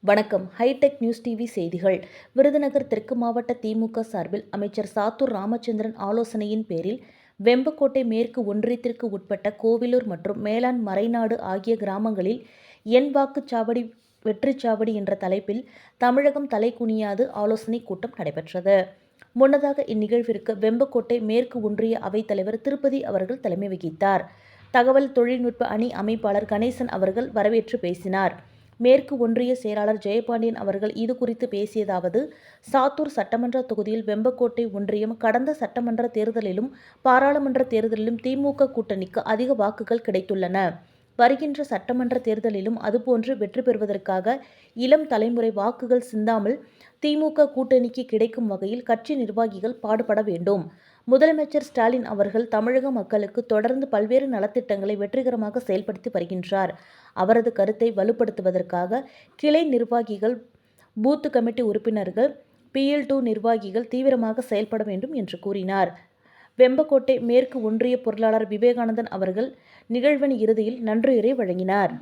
வணக்கம். Hitech news TV செய்திகள். விருதுநகர் தெற்கு மாவட்ட திமுக சார்பில் அமைச்சர் சாத்தூர் ராமச்சந்திரன் ஆலோசனையின் பேரில் வெம்பக்கோட்டை மேற்கு ஒன்றியத்திற்கு உட்பட்ட கோவிலூர் மற்றும் மேலான் மறைநாடு ஆகிய கிராமங்களில் என் வாக்குச்சாவடி வெற்றிச்சாவடி என்ற தலைப்பில் தமிழகம் தலைகுனியாது ஆலோசனை கூட்டம் நடைபெற்றது. முன்னதாக இந்நிகழ்விற்கு வெம்பக்கோட்டை மேற்கு ஒன்றிய அவைத்தலைவர் திருப்பதி அவர்கள் தலைமை வகித்தார். தகவல் தொழில்நுட்ப அணி அமைப்பாளர் கணேசன் அவர்கள் வரவேற்று பேசினார். மேற்கு ஒன்றிய செயலாளர் ஜெயபாண்டியன் அவர்கள் இது குறித்து பேசியதாவது சாத்தூர் சட்டமன்ற தொகுதியில் வெம்பக்கோட்டை ஒன்றியம் கடந்த சட்டமன்ற தேர்தலிலும் பாராளுமன்ற தேர்தலிலும் திமுக கூட்டணிக்கு அதிக வாக்குகள் கிடைத்துள்ளன. வருகின்ற சட்டமன்ற தேர்தலிலும் அதுபோன்று வெற்றி பெறுவதற்காக இளம் தலைமுறை வாக்குகள் சிந்தாமல் திமுக கூட்டணிக்கு கிடைக்கும் வகையில் கட்சி நிர்வாகிகள் பாடுபட வேண்டும். முதலமைச்சர் ஸ்டாலின் அவர்கள் தமிழக மக்களுக்கு தொடர்ந்து பல்வேறு நலத்திட்டங்களை வெற்றிகரமாக செயல்படுத்தி வருகின்றார். அவரது கருத்தை வலுப்படுத்துவதற்காக கிளை நிர்வாகிகள் பூத்து கமிட்டி உறுப்பினர்கள் பிஎல் டூ நிர்வாகிகள் தீவிரமாக செயல்பட வேண்டும் என்று கூறினார். வெம்பக்கோட்டை மேற்கு ஒன்றிய பொருளாளர் விவேகானந்தன் அவர்கள் நிகழ்வின் இறுதியில் நன்றியுரை வழங்கினார்.